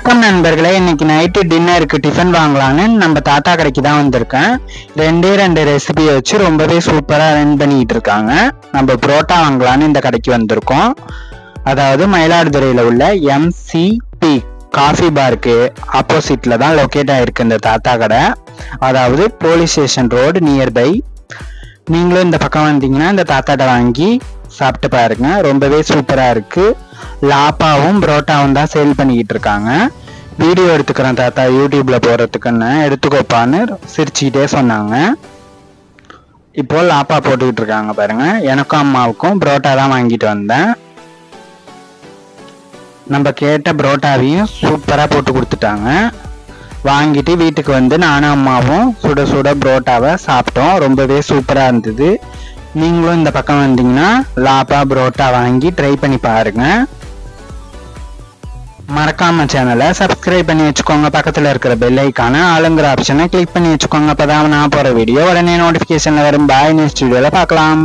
வணக்கம் நண்பர்களே. இன்னைக்கு நைட்டு டின்னருக்கு டிஃபன் வாங்கலான்னு நம்ம தாத்தா கடைக்கு தான் வந்திருக்கேன். ரெண்டே ரெண்டு ரெசிபியை வச்சு ரொம்பவே சூப்பராக ரன் பண்ணிட்டு இருக்காங்க. நம்ம புரோட்டா வாங்கலான்னு இந்த கடைக்கு வந்திருக்கோம். அதாவது மயிலாடுதுறையில் உள்ள எம்சிபி காஃபி பார்க்கு ஆப்போசிட்ல தான் லொக்கேட் ஆயிருக்கு இந்த தாத்தா கடை. அதாவது போலீஸ் ஸ்டேஷன் ரோடு நியர்பை நீங்களும் இந்த பக்கம் வந்தீங்கன்னா இந்த தாத்தாட்ட வாங்கி சாப்பிட்டு பாருங்க. ரொம்பவே சூப்பராக இருக்கு. லாப்பாவும் புரோட்டாவும் தான் சேல் பண்ணிக்கிட்டு இருக்காங்க. வீடியோ எடுத்துக்கிறேன் தாத்தா. யூடியூப்ல போறதுக்குன்னு எடுத்துக்கோப்பான்னு சிரிச்சுக்கிட்டே சொன்னாங்க. இப்போ லாப்பா போட்டுக்கிட்டு இருக்காங்க பாருங்க. எனக்கும் அம்மாவுக்கும் புரோட்டா தான் வாங்கிட்டு வந்தேன். நம்ம கேட்ட புரோட்டாவையும் சூப்பரா போட்டு கொடுத்துட்டாங்க. வாங்கிட்டு வீட்டுக்கு வந்து நானும் அம்மாவும் சுட சுட புரோட்டாவை சாப்பிட்டோம். ரொம்பவே சூப்பரா இருந்தது. நீங்களும் இந்த பக்கம் வந்தீங்கன்னா லாப்பா புரோட்டா வாங்கி ட்ரை பண்ணி பாருங்க. மறக்காம சேனலை சப்ஸ்கிரைப் பண்ணி வச்சுக்கோங்க. பக்கத்தில் இருக்கிற பெல் ஐக்கான ஆளுங்கிற ஆப்ஷனை கிளிக் பண்ணி வச்சுக்கோங்க. அப்போதான் நான் போகிற வீடியோ உடனே நோட்டிஃபிகேஷனில் வரும். பாய் நெக்ஸ்ட் வீடியோவில் பார்க்கலாம்.